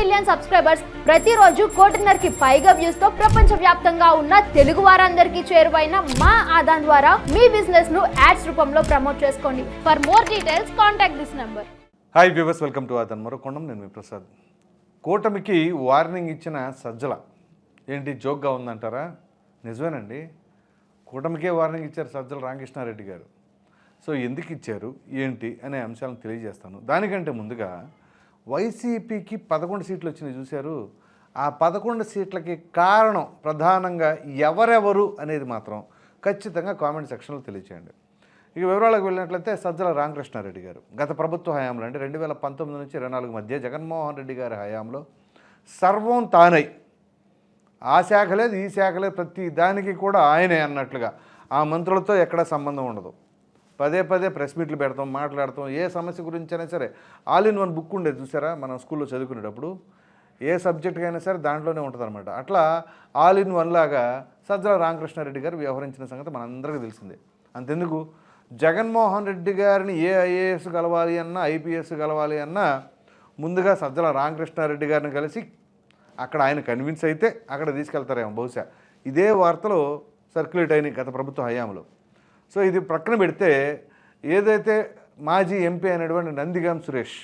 Million subscribers ప్రతిరోజు కోటిన్నరకి పైగా వ్యూస్తో ప్రపంచ వ్యాప్తంగా ఉన్న తెలుగు వారందరికీ చేరువైన మా ఆదాన్ ద్వారా మీ బిజినెస్ను యాడ్స్ రూపంలో ప్రమోట్ చేసుకోండి. For more details contact this number hi viewers welcome to Aadan మరొకొండం నేను మీ ప్రసాద్. కూటమికి వార్నింగ్ ఇచ్చిన సజ్జల. ఏంటి జోక్గా ఉందంటారా? నిజమేనండి. కూటమికే వార్నింగ్ ఇచ్చారు సజ్జల రామకృష్ణారెడ్డి గారు. సో ఎందుకు ఇచ్చారు? ఏంటి? అనే అంశాలను తెలియజేస్తాను. దానికంటే ముందుగా వైసీపీకి పదకొండు సీట్లు వచ్చినాయి చూశారు. ఆ పదకొండు సీట్లకి కారణం ప్రధానంగా ఎవరెవరు అనేది మాత్రం ఖచ్చితంగా కామెంట్ సెక్షన్లో తెలియచేయండి. ఇక వివరాలకు వెళ్ళినట్లయితే సజ్జల రామకృష్ణారెడ్డి గారు. గత ప్రభుత్వ హయాంలో అంటే రెండు వేల పంతొమ్మిది నుంచి ఇరవై నాలుగు మధ్య జగన్మోహన్ రెడ్డి గారి హయాంలో సర్వం తానై. ఆ శాఖ లేదు ఈ శాఖ లేదు ప్రతి దానికి కూడా ఆయనే అన్నట్లుగా. ఆ మంత్రులతో ఎక్కడ సంబంధం ఉండదు. పదే పదే ప్రెస్ మీట్లు పెడతాం మాట్లాడతాం ఏ సమస్య గురించి అయినా సరే. ఆల్ ఇన్ వన్ బుక్ ఉండేది చూసారా? మనం స్కూల్లో చదువుకునేటప్పుడు. ఏ సబ్జెక్ట్కి అయినా సరే దాంట్లోనే ఉంటుందన్నమాట. అట్లా ఆల్ ఇన్ వన్ లాగా సజ్జల రామకృష్ణారెడ్డి గారు వ్యవహరించిన సంగతి మనందరికీ తెలిసిందే. అంతెందుకు? జగన్మోహన్ రెడ్డి గారిని ఏ ఐఏఎస్ కలవాలి అన్నా ఐపీఎస్ కలవాలి అన్నా ముందుగా సజ్జల రామకృష్ణారెడ్డి గారిని కలిసి అక్కడ ఆయన కన్విన్స్ అయితే అక్కడ తీసుకెళ్తారేమో బహుశా. ఇదే వార్తలు సర్క్యులేట్ అయినాయి గత ప్రభుత్వ హయాంలో. సో ఇది ప్రక్కన పెడితే ఏదైతే మాజీ ఎంపీ అయినటువంటి నందిగాం సురేష్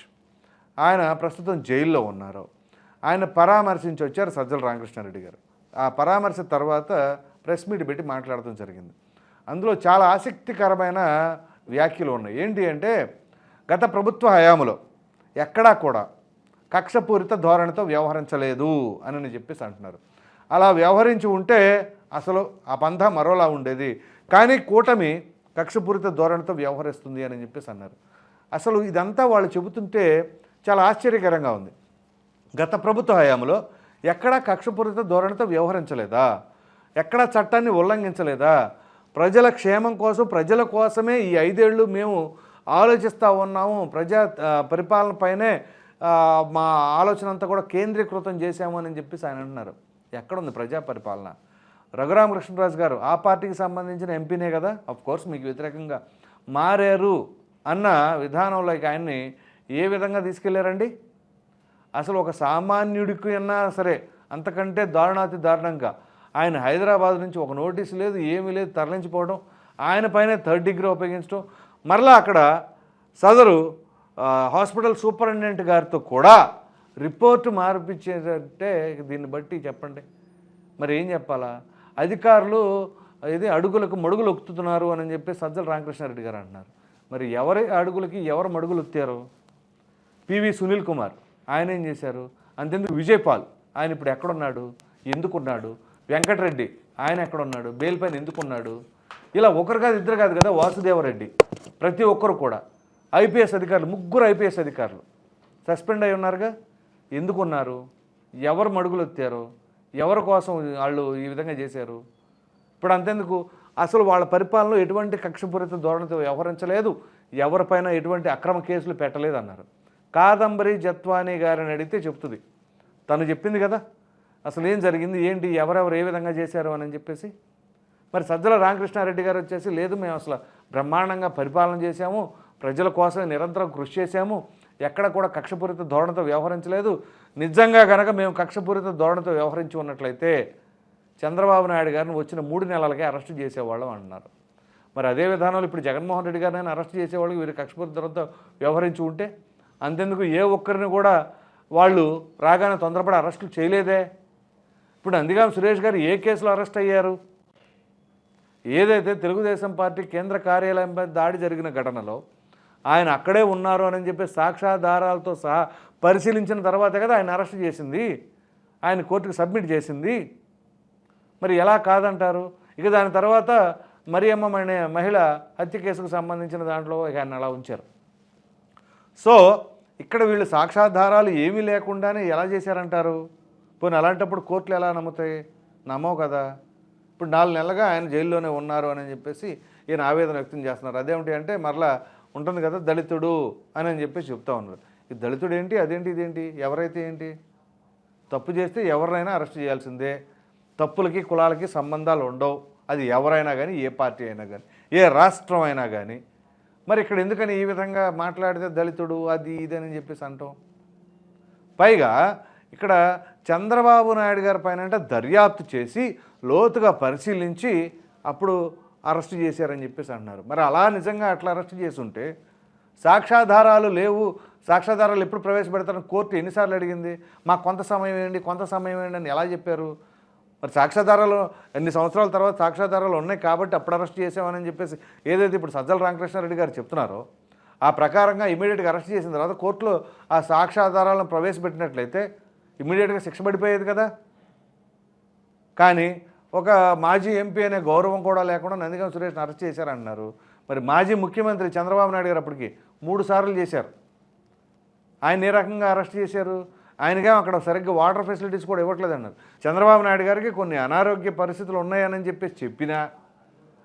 ఆయన ప్రస్తుతం జైల్లో ఉన్నారు. ఆయన పరామర్శించి వచ్చారు సజ్జల రామకృష్ణారెడ్డి గారు. ఆ పరామర్శ తర్వాత ప్రెస్ మీట్ పెట్టి మాట్లాడటం జరిగింది. అందులో చాలా ఆసక్తికరమైన వ్యాఖ్యలు ఉన్నాయి. ఏంటి అంటే గత ప్రభుత్వ హయాంలో ఎక్కడా కూడా కక్షపూరిత ధోరణితో వ్యవహరించలేదు అని చెప్పేసి అంటున్నారు. అలా వ్యవహరించి ఉంటే అసలు ఆ పంథ మరోలా ఉండేది. కానీ కూటమి కక్షపూరిత ధోరణితో వ్యవహరిస్తుంది అని చెప్పేసి అన్నారు. అసలు ఇదంతా వాళ్ళు చెబుతుంటే చాలా ఆశ్చర్యకరంగా ఉంది. గత ప్రభుత్వ హయాంలో ఎక్కడా కక్షపూరిత ధోరణితో వ్యవహరించలేదా? ఎక్కడా చట్టాన్ని ఉల్లంఘించలేదా? ప్రజల క్షేమం కోసం ప్రజల కోసమే ఈ ఐదేళ్ళు మేము ఆలోచిస్తూ ఉన్నాము. ప్రజా పరిపాలనపైనే పరిపాలన పైనే మా ఆలోచన అంతా కూడా కేంద్రీకృతం చేశాము అని చెప్పేసి ఆయన అంటున్నారు ఎక్కడుంది ప్రజా పరిపాలన? రఘురామకృష్ణరాజు గారు ఆ పార్టీకి సంబంధించిన ఎంపీనే కదా? అఫ్ కోర్స్ మీకు వ్యతిరేకంగా మారారు అన్న విధానంలోకి ఆయన్ని ఏ విధంగా తీసుకెళ్ళారండి? అసలు ఒక సామాన్యుడికి అన్నా సరే అంతకంటే దారుణాతి దారుణంగా. ఆయన హైదరాబాద్ నుంచి ఒక నోటీస్ లేదు ఏమీ లేదు తరలించిపోవడం ఆయన పైన థర్డ్ డిగ్రీ ఉపయోగించడం. మరలా అక్కడ సదరు హాస్పిటల్ సూపరింటెండెంట్ గారితో కూడా రిపోర్టు మార్పించేదంటే దీన్ని బట్టి చెప్పండి. మరి ఏం చెప్పాలా? అధికారులు ఇది అడుగులకు మడుగులు ఒక్కుతున్నారు అని చెప్పి సజ్జల రామకృష్ణారెడ్డి గారు అంటున్నారు. మరి ఎవరి అడుగులకి ఎవరు మడుగులు ఒత్తారు పివి సునీల్ కుమార్ ఆయన ఏం చేశారు? అంతెందుకు విజయ్ పాల్ ఆయన ఇప్పుడు ఎక్కడున్నాడు? ఎందుకున్నాడు? వెంకటరెడ్డి ఆయన ఎక్కడున్నాడు? బెయిల్ పైన ఎందుకున్నాడు? ఇలా ఒకరు కాదు ఇద్దరు కాదు కదా వాసుదేవరెడ్డి ప్రతి ఒక్కరు కూడా. ఐపీఎస్ అధికారులు ముగ్గురు ఐపీఎస్ అధికారులు. సస్పెండ్ అయి ఉన్నారుగా? ఎందుకున్నారు? ఎవరు మడుగులు ఎత్తారు ఎవరి కోసం వాళ్ళు ఈ విధంగా చేశారు? ఇప్పుడు అంతెందుకు? అసలు వాళ్ళ పరిపాలనలో ఎటువంటి కక్షపూరిత ధోరణితో వ్యవహరించలేదు. ఎవరిపైన ఎటువంటి అక్రమ కేసులు పెట్టలేదు అన్నారు కాదంబరి జత్వానీ గారిని అడిగితే చెప్తుంది. తను చెప్పింది కదా? అసలు ఏం జరిగింది? ఏంటి? ఎవరెవరు ఏ విధంగా చేశారు అని చెప్పేసి? మరి సజ్జల రామకృష్ణారెడ్డి గారు వచ్చేసి లేదు మేము అసలు బ్రహ్మాండంగా పరిపాలన చేశాము. ప్రజల కోసం నిరంతరం కృషి చేశాము. ఎక్కడ కూడా కక్షపూరిత ధోరణితో వ్యవహరించలేదు. నిజంగా కనుక మేము కక్షపూరిత ధోరణితో వ్యవహరించి ఉన్నట్లయితే చంద్రబాబు నాయుడు గారిని వచ్చిన మూడు నెలలకే అరెస్ట్ చేసేవాళ్ళం అంటున్నారు. మరి అదే విధానంలో ఇప్పుడు జగన్మోహన్ రెడ్డి గారిని అరెస్ట్ చేసేవాళ్ళకి వీరు కక్షపూరిత ధోరణితో వ్యవహరించి ఉంటే అంతెందుకు ఏ ఒక్కరిని కూడా వాళ్ళు రాగానే తొందరపడి అరెస్టులు చేయలేదే? ఇప్పుడు అందుగా సురేష్ గారు ఏ కేసులో అరెస్ట్ అయ్యారు? ఏదైతే తెలుగుదేశం పార్టీ కేంద్ర కార్యాలయంపై దాడి జరిగిన ఘటనలో ఆయన అక్కడే ఉన్నారు అని చెప్పి సాక్ష్యాధారాలతో సహా పరిశీలించిన తర్వాత కదా ఆయన అరెస్ట్ చేసింది ఆయన కోర్టుకు సబ్మిట్ చేసింది. మరి ఎలా కాదంటారు? ఇక దాని తర్వాత మరియమ్మ అనే మహిళ హత్య కేసుకు సంబంధించిన దాంట్లో ఇక ఆయన అలా ఉంచారు. సో ఇక్కడ వీళ్ళు సాక్షాధారాలు ఏమీ లేకుండానే ఎలా చేశారంటారు? పోనీ అలాంటప్పుడు కోర్టులు ఎలా నమ్ముతాయి? నమ్మవు కదా. ఇప్పుడు నాలుగు నెలలుగా ఆయన జైల్లోనే ఉన్నారు అని చెప్పేసి ఈయన ఆవేదన వ్యక్తం చేస్తున్నారు. అదేమిటి అంటే మరలా ఉంటుంది కదా దళితుడు అని అని చెప్పేసి చెప్తా ఉన్నారు. దళితుడు ఏంటి అదేంటి ఇదేంటి ఎవరైతే ఏంటి? తప్పు చేస్తే ఎవరినైనా అరెస్ట్ చేయాల్సిందే. తప్పులకి కులాలకి సంబంధాలు ఉండవు. అది ఎవరైనా కానీ ఏ పార్టీ అయినా కానీ ఏ రాష్ట్రం అయినా కానీ మరి ఇక్కడ ఎందుకని ఈ విధంగా మాట్లాడితే దళితుడు అది ఇది అని చెప్పేసి అంటాం? పైగా ఇక్కడ చంద్రబాబు నాయుడు గారి పైన అంటే దర్యాప్తు చేసి లోతుగా పరిశీలించి అప్పుడు అరెస్ట్ చేశారని చెప్పేసి అంటున్నారు. మరి అలా నిజంగా అట్లా అరెస్ట్ చేసి ఉంటే సాక్ష్యాధారాలు లేవు. సాక్ష్యాధారాలు ఎప్పుడు ప్రవేశపెడతారని కోర్టు ఎన్నిసార్లు అడిగింది? మాకు కొంత సమయం ఏంటి కొంత సమయం ఏంటి అని ఎలా చెప్పారు? మరి సాక్ష్యాధారాలు ఎన్ని సంవత్సరాల తర్వాత సాక్ష్యాధారాలు ఉన్నాయి కాబట్టి అప్పుడు అరెస్ట్ చేసామని చెప్పేసి ఏదైతే ఇప్పుడు సజ్జల రామకృష్ణారెడ్డి గారు చెప్తున్నారో ఆ ప్రకారంగా ఇమీడియట్గా అరెస్ట్ చేసిన తర్వాత కోర్టులో ఆ సాక్ష్యాధారాలను ప్రవేశపెట్టినట్లయితే ఇమీడియట్గా శిక్ష పడిపోయేది కదా? కానీ ఒక మాజీ ఎంపీ అనే గౌరవం కూడా లేకుండా నందిగం సురేష్ని అరెస్ట్ చేశారన్నారు. మరి మాజీ ముఖ్యమంత్రి చంద్రబాబు నాయుడు గారు అప్పటికి మూడు సార్లు చేశారు. ఆయన ఏ రకంగా అరెస్ట్ చేశారు? ఆయనగా అక్కడ సరిగ్గా వాటర్ ఫెసిలిటీస్ కూడా ఇవ్వట్లేదు అన్నారు చంద్రబాబు నాయుడు గారికి కొన్ని అనారోగ్య పరిస్థితులు ఉన్నాయని చెప్పేసి చెప్పినా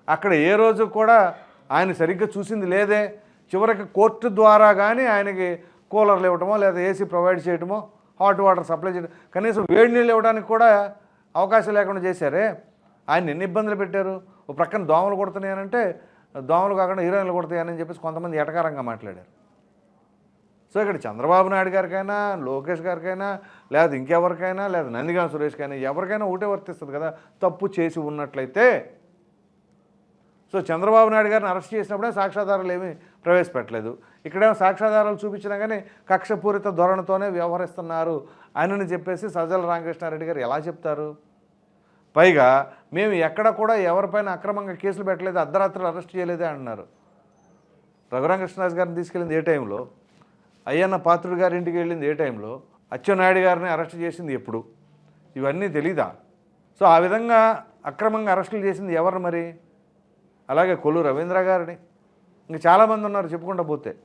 అక్కడ ఏ రోజు కూడా ఆయన సరిగ్గా చూసింది లేదే. చివరికి కోర్టు ద్వారా కానీ ఆయనకి కూలర్లు ఇవ్వటమో లేదా ఏసీ ప్రొవైడ్ చేయటమో హాట్ వాటర్ సప్లై చేయడం కనీసం వేడి నీళ్ళు ఇవ్వడానికి కూడా అవకాశం లేకుండా చేశారే. ఆయన ఎన్ని ఇబ్బందులు పెట్టారు? ఓ ప్రక్కన దోమలు కొడుతున్నాయనంటే దోమలు కాకుండా హీరోయిన్లు కొడతాయని చెప్పేసి కొంతమంది ఎటకారంగా మాట్లాడారు. సో ఇక్కడ చంద్రబాబు నాయుడు గారికైనా లోకేష్ గారికైనా లేదా ఇంకెవరికైనా లేదా నందిగాం సురేష్కైనా ఎవరికైనా ఒకటే వర్తిస్తుంది కదా తప్పు చేసి ఉన్నట్లయితే. సో చంద్రబాబు నాయుడు గారిని అరెస్ట్ చేసినప్పుడే సాక్ష్యాధారాలు ఏమీ ప్రవేశపెట్టలేదు. ఇక్కడేమో సాక్ష్యాధారాలు చూపించినా కానీ కక్షపూరిత ధోరణితోనే వ్యవహరిస్తున్నారు అని చెప్పేసి సజ్జల రామకృష్ణారెడ్డి గారు ఎలా చెప్తారు? పైగా మేము ఎక్కడ కూడా ఎవరిపైన అక్రమంగా కేసులు పెట్టలేదు అర్ధరాత్రులు అరెస్ట్ చేయలేదే అంటున్నారు. రఘురామకృష్ణరాజు గారిని తీసుకెళ్ళింది ఏ టైంలో? అయ్యన్న పాత్రుడు గారి ఇంటికి వెళ్ళింది ఏ టైంలో? అచ్చెన్నాయుడు గారిని అరెస్ట్ చేసింది ఎప్పుడు? ఇవన్నీ తెలీదా? సో ఆ విధంగా అక్రమంగా అరెస్టులు చేసింది ఎవరు మరి? అలాగే కొల్లు రవీంద్ర గారిని. ఇంక చాలామంది ఉన్నారు చెప్పుకుంటా పోతే.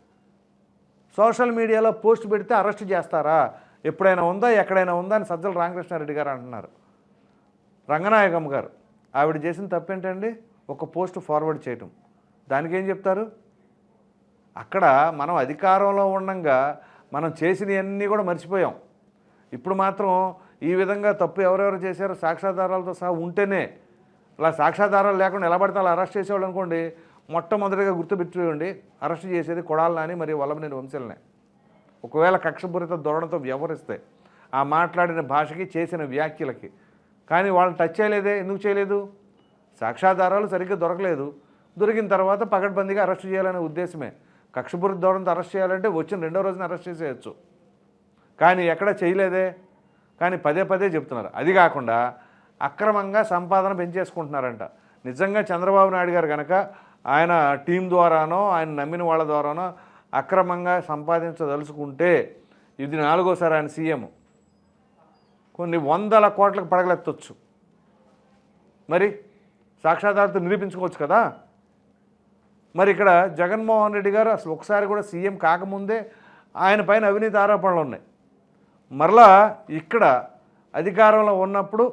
సోషల్ మీడియాలో పోస్ట్ పెడితే అరెస్ట్ చేస్తారా? ఎప్పుడైనా ఉందా? ఎక్కడైనా ఉందా? అని సజ్జల రామకృష్ణారెడ్డి గారు అంటున్నారు. రంగనాయకమ్మ గారు. ఆవిడ చేసిన తప్పేంటండి? ఒక పోస్ట్ ఫార్వర్డ్ చేయటం. దానికి ఏం చెప్తారు? అక్కడ మనం అధికారంలో ఉండంగా మనం చేసినవన్నీ కూడా మర్చిపోయాం. ఇప్పుడు మాత్రం ఈ విధంగా తప్పు ఎవరెవరు చేశారో సాక్ష్యాధారాలతో సహా ఉంటేనే అలా సాక్ష్యాధారాలు లేకుండా ఎలా పడితే అలా అరెస్ట్ చేసేవాళ్ళు అనుకోండి మొట్టమొదటిగా గుర్తుపెట్టుకోండి అరెస్ట్ చేసేది కొడాలని మరియు వల్లభనేని వంశలనే. ఒకవేళ కక్షపూరిత ధోరణితో వ్యవహరిస్తే ఆ మాట్లాడిన భాషకి చేసిన వ్యాఖ్యలకి. కానీ వాళ్ళు టచ్ చేయలేదే ఎందుకు చేయలేదు? సాక్ష్యాధారాలు సరిగ్గా దొరకలేదు. దొరికిన తర్వాత పకడ్బందీగా అరెస్ట్ చేయాలనే ఉద్దేశమే. కక్షపూరిత ధోరణితో అరెస్ట్ చేయాలంటే వచ్చిన రెండో రోజున అరెస్ట్ చేసేయచ్చు. కానీ ఎక్కడ చేయలేదే? కానీ పదే పదే చెప్తున్నారు. అది కాకుండా అక్రమంగా సంపాదన పెంచేసుకుంటున్నారంట. నిజంగా చంద్రబాబు నాయుడు గారు కనుక ఆయన టీం ద్వారానో ఆయన నమ్మిన వాళ్ళ ద్వారానో అక్రమంగా సంపాదించదలుచుకుంటే ఇది నాలుగోసారి ఆయన సీఎం. కొన్ని వందల కోట్లకు పడగలెత్తవచ్చు మరి సాక్షాధారత నిరూపించుకోవచ్చు కదా? మరి ఇక్కడ జగన్మోహన్ రెడ్డి గారు అసలు ఒకసారి కూడా సీఎం కాకముందే ఆయన పైన అవినీతి ఆరోపణలు ఉన్నాయి. మరలా ఇక్కడ అధికారంలో ఉన్నప్పుడు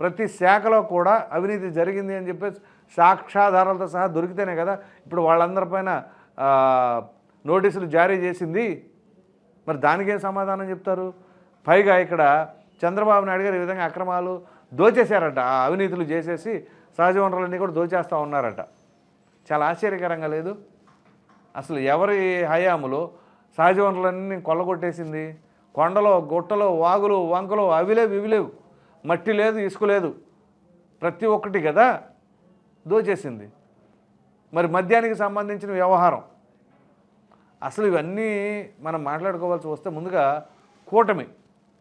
ప్రతి శాఖలో కూడా అవినీతి జరిగింది అని చెప్పేసి సాక్ష్యాధారాలతో సహా దొరికితేనే కదా ఇప్పుడు వాళ్ళందరిపైన నోటీసులు జారీ చేసింది. మరి దానికేం సమాధానం చెప్తారు? పైగా ఇక్కడ చంద్రబాబు నాయుడు గారు ఈ విధంగా అక్రమాలు దోచేశారట. ఆ అవినీతులు చేసేసి సహజ వనరులన్నీ కూడా దోచేస్తూ ఉన్నారట. చాలా ఆశ్చర్యకరంగా లేదు? అసలు ఎవరి హయాములో సహజ వనరులన్నీ కొల్లగొట్టేసింది? కొండలో గుట్టలో వాగులు వంకలు అవి లేవు ఇవి లేవు. మట్టి లేదు ఇసుక లేదు. ప్రతి ఒక్కటి కదా దోచేసింది. మరి మద్యానికి సంబంధించిన వ్యవహారం. అసలు ఇవన్నీ మనం మాట్లాడుకోవాల్సి వస్తే ముందుగా కూటమి.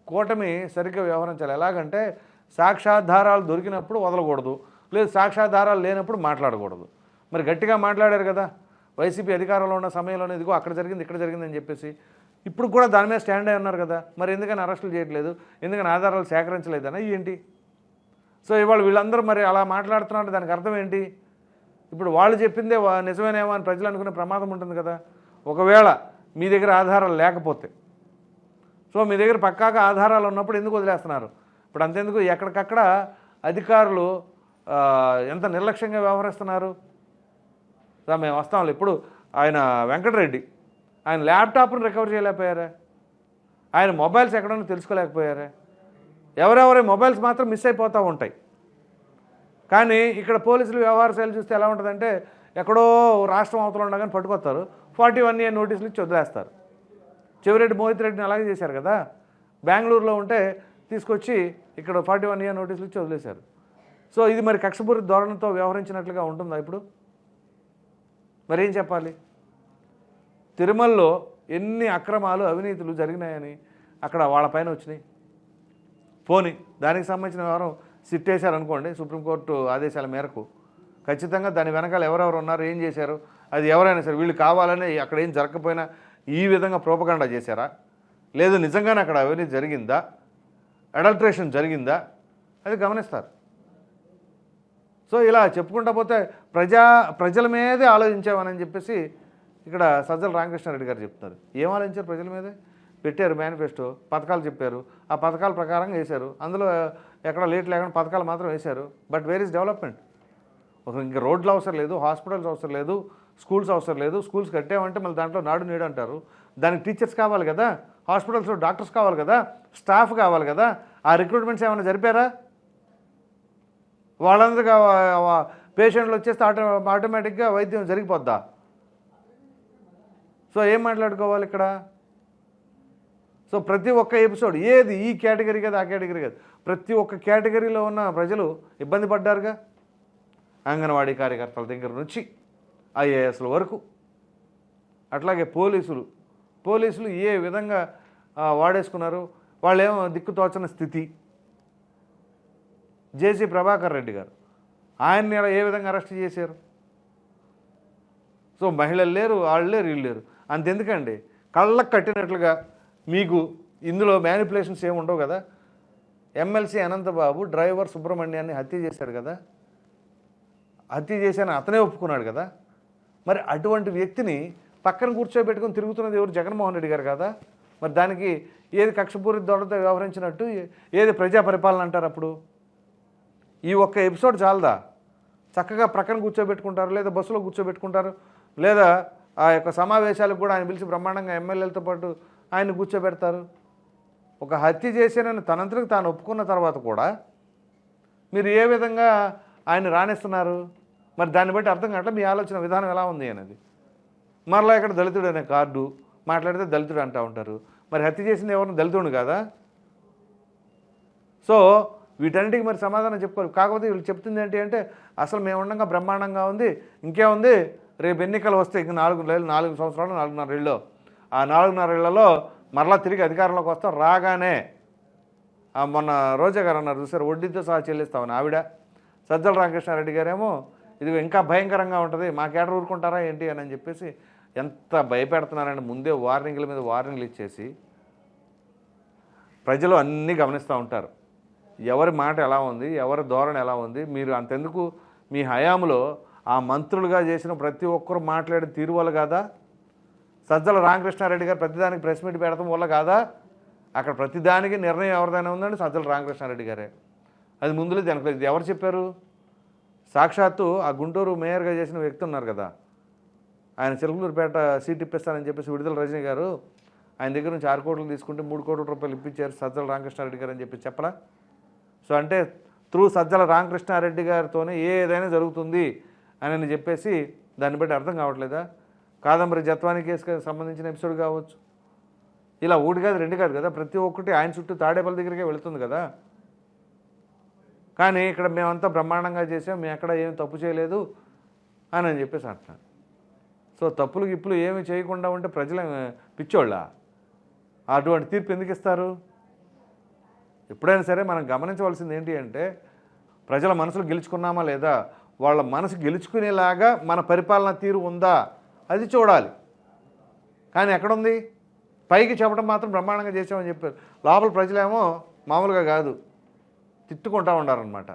కూటమి సరిగ్గా వ్యవహరించాలి. ఎలాగంటే సాక్షాధారాలు దొరికినప్పుడు వదలకూడదు. లేదు సాక్షాధారాలు లేనప్పుడు మాట్లాడకూడదు. మరి గట్టిగా మాట్లాడారు కదా. వైసీపీ అధికారంలో ఉన్న సమయంలోనే ఇదిగో అక్కడ జరిగింది ఇక్కడ జరిగింది అని చెప్పేసి. ఇప్పుడు కూడా దాని మీద స్టాండ్ అయి ఉన్నారు కదా. మరి ఎందుకని అరెస్టులు చేయట్లేదు? ఎందుకని ఆధారాలు సేకరించలేదనా? ఏంటి? సో ఇవాళ వీళ్ళందరూ మరి అలా మాట్లాడుతున్నారంటే దానికి అర్థం ఏంటి? ఇప్పుడు వాళ్ళు చెప్పిందే వా- నిజమేనేమో అని ప్రజలు అనుకునే ప్రమాదం ఉంటుంది కదా. ఒకవేళ మీ దగ్గర ఆధారాలు లేకపోతే. సో మీ దగ్గర పక్కాగా ఆధారాలు ఉన్నప్పుడు ఎందుకు వదిలేస్తున్నారు? ఇప్పుడు అంతెందుకు? ఎక్కడికక్కడ అధికారులు ఎంత నిర్లక్ష్యంగా వ్యవహరిస్తున్నారు? సో మేము వస్తాంలే ఇప్పుడు ఆయన వెంకటరెడ్డి ఆయన ల్యాప్టాప్ను రికవర్ చేయలేకపోయారా? ఆయన మొబైల్స్ ఎక్కడన్నా తెలుసుకోలేకపోయారా? ఎవరెవరి మొబైల్స్ మాత్రం మిస్ అయిపోతూ ఉంటాయి. కానీ ఇక్కడ పోలీసులు వ్యవహార శైలి చూస్తే ఎలా ఉంటుందంటే ఎక్కడో రాష్ట్రం అవతల ఉండగానే పట్టుకొస్తారు. ఫార్టీ వన్ ఇయర్ నోటీసులు ఇచ్చి వదిలేస్తారు. చెవిరెడ్డి మోహిత్ రెడ్డిని అలాగే చేశారు కదా? బెంగళూరులో ఉంటే తీసుకొచ్చి ఇక్కడ ఫార్టీ వన్ ఇయర్ నోటీసులు ఇచ్చి వదిలేశారు. సో ఇది మరి కక్షపూరి ధోరణితో వ్యవహరించినట్లుగా ఉంటుందా ఇప్పుడు? మరి ఏం చెప్పాలి? తిరుమలలో ఎన్ని అక్రమాలు అవినీతులు జరిగినాయని అక్కడ వాళ్ళపైన వచ్చినాయి. పోని దానికి సంబంధించిన వ్యవహారం సిట్టేశారనుకోండి సుప్రీంకోర్టు ఆదేశాల మేరకు. ఖచ్చితంగా దాని వెనకాల ఎవరెవరు ఉన్నారు ఏం చేశారు అది ఎవరైనా సరే వీళ్ళు కావాలని అక్కడ ఏం జరగకపోయినా ఈ విధంగా ప్రోపగండా చేశారా? లేదు నిజంగానే అక్కడ అవినీతి జరిగిందా? అడల్ట్రేషన్ జరిగిందా? అది గమనిస్తారు. సో ఇలా చెప్పుకుంటా పోతే ప్రజా ప్రజల మీదే ఆలోచించామని చెప్పేసి ఇక్కడ సజ్జల రామకృష్ణారెడ్డి గారు చెప్తున్నారు. ఏం ఆలోచించారు ప్రజల మీదే? పెట్టారు మేనిఫెస్టో పథకాలు చెప్పారు. ఆ పథకాల ప్రకారం వేశారు. అందులో ఎక్కడ లేట్ లేకుండా పథకాలు మాత్రం వేశారు. But where is development? ఒక ఇంకా రోడ్లు అవసరం లేదు హాస్పిటల్స్ అవసరం లేదు స్కూల్స్ అవసరం లేదు స్కూల్స్ కట్టామంటే మళ్ళీ దాంట్లో నాడు నీడు అంటారు. దానికి టీచర్స్ కావాలి కదా? హాస్పిటల్స్లో డాక్టర్స్ కావాలి కదా? స్టాఫ్ కావాలి కదా? ఆ రిక్రూట్మెంట్స్ ఏమైనా జరిపారా? వాళ్ళందరికీ పేషెంట్లు వచ్చేస్తే ఆటో ఆటోమేటిక్గా వైద్యం జరిగిపోద్దా? సో ఏం మాట్లాడుకోవాలి ఇక్కడ? సో ప్రతి ఒక్క ఎపిసోడ్ ఏది ఈ కేటగిరీ కదా ఆ కేటగిరీ కదా. ప్రతి ఒక్క కేటగిరీలో ఉన్న ప్రజలు ఇబ్బంది పడ్డారుగా? అంగన్వాడీ కార్యకర్తల దగ్గర నుంచి ఐఏఎస్ల వరకు. అట్లాగే పోలీసులు. పోలీసులు ఏ విధంగా వాడేసుకున్నారు? వాళ్ళేమో దిక్కుతోచని స్థితి. జేసీ ప్రభాకర్ రెడ్డి గారు. ఆయన్ని ఇలా ఏ విధంగా అరెస్ట్ చేశారు? సో మహిళలు లేరు వాళ్ళు లేరు వీళ్ళు లేరు. అంతెందుకండి కళ్ళకు కట్టినట్లుగా మీకు ఇందులో మ్యానిపులేషన్స్ ఏమి ఉండవు కదా? ఎమ్మెల్సీ అనంతబాబు డ్రైవర్ సుబ్రహ్మణ్యాన్ని హత్య చేశాడు కదా? హత్య చేశాను అతనే ఒప్పుకున్నాడు కదా? మరి అటువంటి వ్యక్తిని పక్కన కూర్చోబెట్టుకుని తిరుగుతున్నది ఎవరు? జగన్మోహన్ రెడ్డి గారు కదా? మరి దానికి ఏది కక్షపూరిత దొరతో వ్యవహరించినట్టు? ఏది ప్రజా పరిపాలన అంటారు అప్పుడు? ఈ ఒక్క ఎపిసోడ్ చాలదా? చక్కగా ప్రక్కన కూర్చోబెట్టుకుంటారు లేదా బస్సులో కూర్చోబెట్టుకుంటారు లేదా ఆ యొక్క సమావేశాలకు కూడా ఆయన పిలిచి బ్రహ్మాండంగా ఎమ్మెల్యేలతో పాటు ఆయన కూర్చోబెడతారు. ఒక హత్య చేశానని తనంతరకు తాను ఒప్పుకున్న తర్వాత కూడా మీరు ఏ విధంగా ఆయన రాణిస్తున్నారు? మరి దాన్ని బట్టి అర్థం కావట్లే మీ ఆలోచన విధానం ఎలా ఉంది అనేది. మరలా ఇక్కడ దళితుడు అనే కార్డు మాట్లాడితే దళితుడు అంటూ ఉంటారు. మరి హత్య చేసింది ఎవరిని దళితుడు కదా? సో వీటన్నిటికీ మరి సమాధానం చెప్పుకోవాలి కాకపోతే వీళ్ళు చెప్తుంది ఏంటి అంటే అసలు మేము ఉండగా బ్రహ్మాండంగా ఉంది ఇంకేముంది రేపు ఎన్నికలు వస్తే ఇంక నాలుగు నెలలు నాలుగు సంవత్సరాలు నాలుగున్నర ఏళ్ళు. ఆ నాలుగున్నర ఏళ్ళలో మరలా తిరిగి అధికారంలోకి వస్తాం రాగానే. మొన్న రోజా గారు అన్నారు చూసారు వడ్డీతో సహా చెల్లిస్తామని ఆవిడ. సజ్జల రామకృష్ణారెడ్డి గారేమో ఇది ఇంకా భయంకరంగా ఉంటుంది మాకేట ఊరుకుంటారా ఏంటి అని అని చెప్పేసి ఎంత భయపెడుతున్నారంటే ముందే వార్నింగ్ల మీద వార్నింగ్లు ఇచ్చేసి ప్రజలు అన్నీ గమనిస్తూ ఉంటారు. ఎవరి మాట ఎలా ఉంది ఎవరి ధోరణి ఎలా ఉంది మీరు అంతెందుకు మీ హయాంలో ఆ మంత్రులుగా చేసిన ప్రతి ఒక్కరు మాట్లాడే తీరు వల్ల కాదా? సజ్జల రామకృష్ణారెడ్డి గారు ప్రతిదానికి ప్రెస్ మీట్ పెడతాం వల్ల కాదా? అక్కడ ప్రతిదానికి నిర్ణయం ఎవరిదైనా ఉందండి? సజ్జల రామకృష్ణారెడ్డి గారే. అది ముందులో జనకలేదు ఎవరు చెప్పారు? సాక్షాత్తు ఆ గుంటూరు మేయర్గా చేసిన వ్యక్తి ఉన్నారు కదా. ఆయన చిలకలూరుపేట సీట్ ఇప్పిస్తానని చెప్పేసి విడుదల రజనీ గారు ఆయన దగ్గర నుంచి ఆరు కోట్లు తీసుకుంటే మూడు కోట్ల రూపాయలు ఇప్పించారు సజ్జల రామకృష్ణారెడ్డి గారు అని చెప్పి చెప్పలా? సో అంటే త్రూ సజ్జల రామకృష్ణారెడ్డి గారితోనే ఏదైనా జరుగుతుంది అని చెప్పేసి దాన్ని బట్టి అర్థం కావట్లేదా? కాదంబరి జత్వాని కేసుకి సంబంధించిన ఎపిసోడ్ కావచ్చు. ఇలా ఒకటి కాదు రెండు కాదు కదా. ప్రతి ఒక్కటి ఆయన చుట్టూ తాడేపల్లి దగ్గరికే వెళుతుంది కదా. కానీ ఇక్కడ మేమంతా బ్రహ్మాండంగా చేసాం మేము ఎక్కడ ఏం తప్పు చేయలేదు అని అని చెప్పేసి అంటున్నాను. సో తప్పులు గిప్పులు ఏమి చేయకుండా ఉంటే ప్రజల పిచ్చోళ్ళ? అటువంటి తీర్పు ఎందుకు ఇస్తారు? ఎప్పుడైనా సరే మనం గమనించవలసింది ఏంటి అంటే ప్రజల మనసులు గెలుచుకున్నామా లేదా? వాళ్ళ మనసు గెలుచుకునేలాగా మన పరిపాలన తీరు ఉందా? అది చూడాలి. కానీ ఎక్కడుంది? పైకి చెప్పడం మాత్రం బ్రహ్మాండంగా చేసామని చెప్పారు. లోపల ప్రజలేమో మామూలుగా కాదు. తిట్టుకుంటా ఉండారనమాట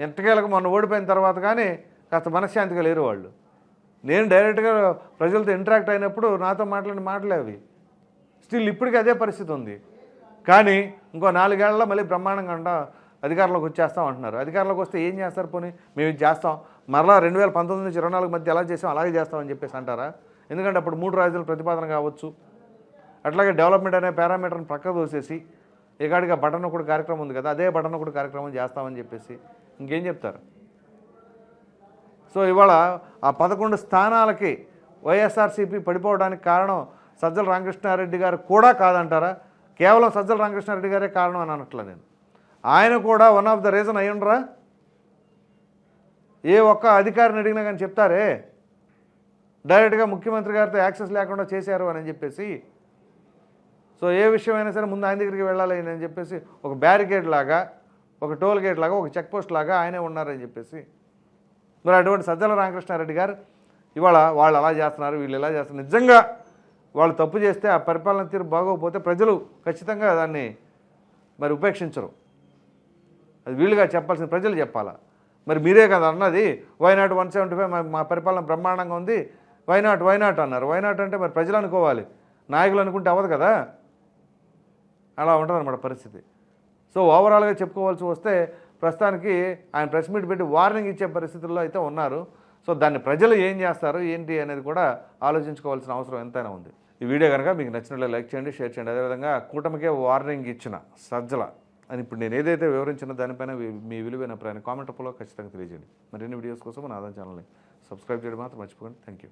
ఎంతకేలకు మొన్న ఓడిపోయిన తర్వాత కానీ కాస్త మనశ్శాంతిగా లేరు వాళ్ళు. నేను డైరెక్ట్గా ప్రజలతో ఇంటరాక్ట్ అయినప్పుడు నాతో మాట్లాడిన మాటలే అవి. స్టిల్ ఇప్పటికీ అదే పరిస్థితి ఉంది. కానీ ఇంకో నాలుగేళ్ళలో మళ్ళీ బ్రహ్మాండంగా అంట అధికారంలోకి వచ్చేస్తాం అంటున్నారు. అధికారంలోకి వస్తే ఏం చేస్తారు పోనీ? మేము ఇది చేస్తాం. మరలా రెండు వేల పంతొమ్మిది నుంచి ఇరవై నాలుగు మధ్య ఎలా చేసాం అలాగే చేస్తామని చెప్పేసి అంటారా? ఎందుకంటే అప్పుడు మూడు రాజుల ప్రతిపాదన కావచ్చు. అట్లాగే డెవలప్మెంట్ అనే పారామీటర్ని ప్రక్క దోసేసి ఇకాడిగా బటన్ ఒకటి కార్యక్రమం ఉంది కదా అదే బటన్ ఒకటి కార్యక్రమం చేస్తామని చెప్పేసి ఇంకేం చెప్తారు? సో ఇవాళ ఆ పదకొండు స్థానాలకి వైఎస్ఆర్సీపీ పడిపోవడానికి కారణం సజ్జల రామకృష్ణారెడ్డి గారు కూడా కాదంటారా? కేవలం సజ్జల రామకృష్ణారెడ్డి గారే కారణం అని అనట్లా నేను. ఆయన కూడా వన్ ఆఫ్ ద రీజన్ అయ్యుండ్రా ఏ ఒక్క అధికారిని అడిగినా కానీ చెప్తారే? డైరెక్ట్గా ముఖ్యమంత్రి గారితో యాక్సెస్ లేకుండా చేశారు అని చెప్పేసి. సో ఏ విషయమైనా సరే ముందు ఆయన దగ్గరికి వెళ్ళాలి అని చెప్పేసి ఒక బ్యారికేడ్ లాగా ఒక టోల్ గేట్ లాగా ఒక చెక్ పోస్ట్ లాగా ఆయనే ఉన్నారని చెప్పేసి. మరి అటువంటి సజ్జల రామకృష్ణారెడ్డి గారు ఇవాళ వాళ్ళు అలా చేస్తున్నారు వీళ్ళు ఇలా చేస్తున్నారు. నిజంగా వాళ్ళు తప్పు చేస్తే ఆ పరిపాలన తీరు బాగోకపోతే ప్రజలు ఖచ్చితంగా దాన్ని మరి ఉపేక్షించరు. అది వీళ్ళుగా చెప్పాల్సిన ప్రజలు చెప్పాలా? మరి మీరే కదా అన్నది వైనాట్ వన్ సెవెంటీ ఫైవ్ మా పరిపాలన బ్రహ్మాండంగా ఉంది. వైనాట్ వైనాట్ అన్నారు. వైనాట్ అంటే మరి ప్రజలు అనుకోవాలి. నాయకులు అనుకుంటే అవ్వదు కదా? అలా ఉంటుంది పరిస్థితి. సో ఓవరాల్గా చెప్పుకోవాల్సి వస్తే ప్రస్తుతానికి ఆయన ప్రెస్ మీట్ పెట్టి వార్నింగ్ ఇచ్చే పరిస్థితుల్లో అయితే ఉన్నారు. సో దాన్ని ప్రజలు ఏం చేస్తారు ఏంటి అనేది కూడా ఆలోచించుకోవాల్సిన అవసరం ఎంతైనా ఉంది. ఈ వీడియో కనుక మీకు నచ్చినట్లు లైక్ చేయండి షేర్ చేయండి. అదేవిధంగా కూటమికే వార్నింగ్ ఇచ్చిన సజ్జల అని ఇప్పుడు నేను ఏదైతే వివరించిన దానిపైన మీ- విలువైన అభిప్రాయాన్ని కామెంట్ రూపంలో ఖచ్చితంగా తెలియజేయండి. మరిన్ని వీడియోస్ కోసం మన ఆదాయం ఛానల్ని సబ్స్క్రైబ్ చేయడం మాత్రం మర్చిపోకండి. Thank you